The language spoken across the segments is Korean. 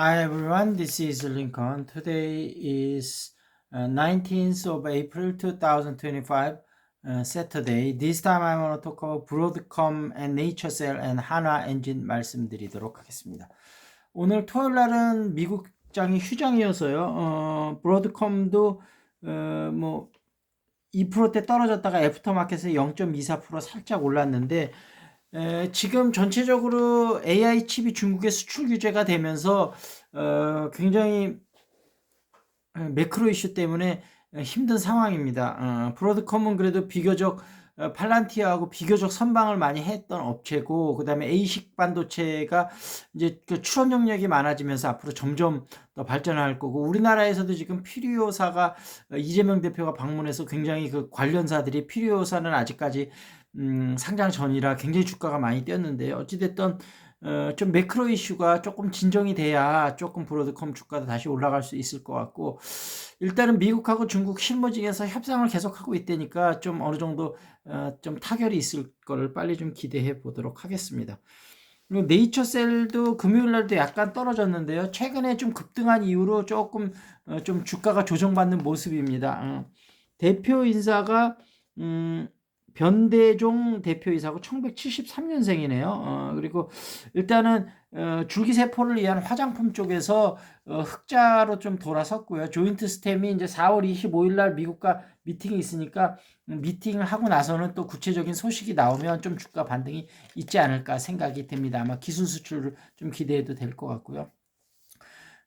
Hi everyone, this is Lincoln. Today is uh, 19th of April 2025, uh, Saturday. This time I want to talk about Broadcom and NatureCell and 한화 엔진 말씀드리도록 하겠습니다. 오늘 토요일 날은 미국장이 휴장이어서요. 어, 브로드컴도 어, 뭐 2%대 떨어졌다가 애프터마켓에 0.24% 살짝 올랐는데 에, 지금 전체적으로 AI 칩이 중국에 수출 규제가 되면서 어, 굉장히 에, 매크로 이슈 때문에 힘든 상황입니다. 어, 브로드컴은 그래도 비교적 어, 팔란티아하고 비교적 선방을 많이 했던 업체고 그다음에 A식 반도체가 이제 그 출원 영역이 많아지면서 앞으로 점점 더 발전할 거고 우리나라에서도 지금 피리오사가 어, 이재명 대표가 방문해서 굉장히 그 관련사들이 피리오사는 아직까지 음, 상장 전이라 굉장히 주가가 많이 뛰었는데 어찌됐든 어, 좀 매크로 이슈가 조금 진정이 돼야 조금 브로드컴 주가도 다시 올라갈 수 있을 것 같고 일단은 미국하고 중국 실무진에서 협상을 계속하고 있다니까 좀 어느 정도 어, 좀 타결이 있을 거를 빨리 좀 기대해 보도록 하겠습니다. 그리고 네이처셀도 금요일 날도 약간 떨어졌는데요. 최근에 좀 급등한 이후로 조금 어, 좀 주가가 조정받는 모습입니다. 어, 대표 인사가 음, 변대종 대표이사고 1973년생이네요. 어, 그리고 일단은 어, 줄기세포를 위한 화장품 쪽에서 어, 흑자로 좀 돌아섰고요. 조인트 스템이 이제 4월 25일 날 미국과 미팅이 있으니까 미팅을 하고 나서는 또 구체적인 소식이 나오면 좀 주가 반등이 있지 않을까 생각이 됩니다. 아마 기술 수출을 좀 기대해도 될 것 같고요.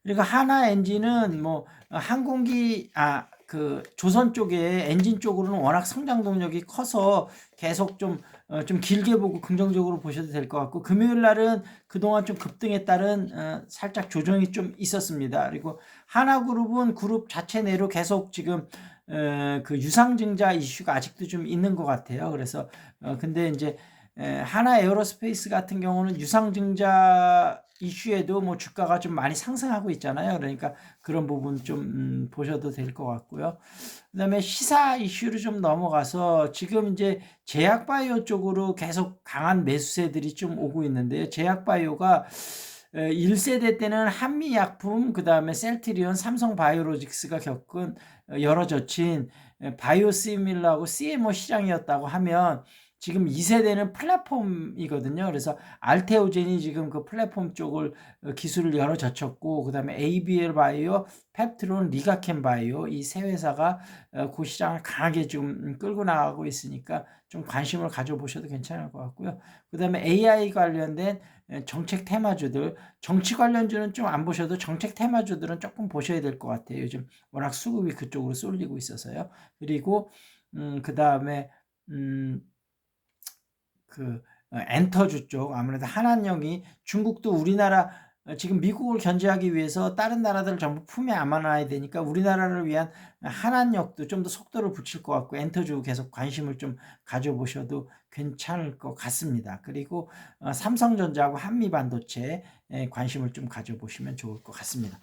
그리고 하나 엔진은 뭐 항공기 아 그 조선 쪽에 엔진 쪽으로는 워낙 성장 동력이 커서 계속 좀, 어, 좀 길게 보고 긍정적으로 보셔도 될 것 같고, 금요일 날은 그동안 좀 급등에 따른, 어, 살짝 조정이 좀 있었습니다. 그리고 하나그룹은 그룹 자체 내로 계속 지금, 어, 그 유상증자 이슈가 아직도 좀 있는 것 같아요. 그래서, 어, 근데 이제, 에, 하나 에어로스페이스 같은 경우는 유상증자 이슈에도 뭐 주가가 좀 많이 상승하고 있잖아요. 그러니까 그런 부분 좀 음, 보셔도 될 것 같고요. 그다음에 시사 이슈로 좀 넘어가서 지금 이제 제약바이오 쪽으로 계속 강한 매수세들이 좀 오고 있는데요. 제약바이오가 1세대 때는 한미약품, 그 다음에 셀트리온, 삼성바이오로직스가 겪은 여러 저친 바이오시밀러하고 CMO 시장이었다고 하면 지금 2세대는 플랫폼이거든요. 그래서 알테오젠이 지금 그 플랫폼 쪽을 어, 기술을 열어 젖혔고 그다음에 ABL 바이오, 펩트론, 리가켄 바이오 이 세 회사가 어, 그 시장을 강하게 좀 끌고 나가고 있으니까 좀 관심을 가져보셔도 괜찮을 것 같고요. 그다음에 AI 관련된 어, 정책 테마주들, 정치 관련주는 좀 안 보셔도 정책 테마주들은 조금 보셔야 될 것 같아요. 요즘 워낙 수급이 그쪽으로 쏠리고 있어서요. 그리고 음, 그다음에 음, 그 어, 엔터주 쪽 아무래도 한한령이 중국도 우리나라 어, 지금 미국을 견제하기 위해서 다른 나라들 전부 품에 안아놔야 되니까 우리나라를 위한 한한력도 좀 더 속도를 붙일 것 같고 엔터주 계속 관심을 좀 가져보셔도 괜찮을 것 같습니다. 그리고 어, 삼성전자하고 한미반도체 관심을 좀 가져보시면 좋을 것 같습니다.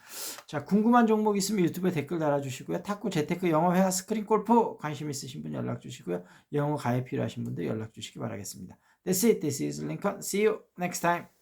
자 궁금한 종목 있으면 유튜브에 댓글 달아주시고요. 탁구 재테크 영어 회화 스크린 골프 관심 있으신 분 연락 주시고요. 영어 가입 필요하신 분들 연락 주시기 바라겠습니다. That's it. This is Lincoln. See you next time.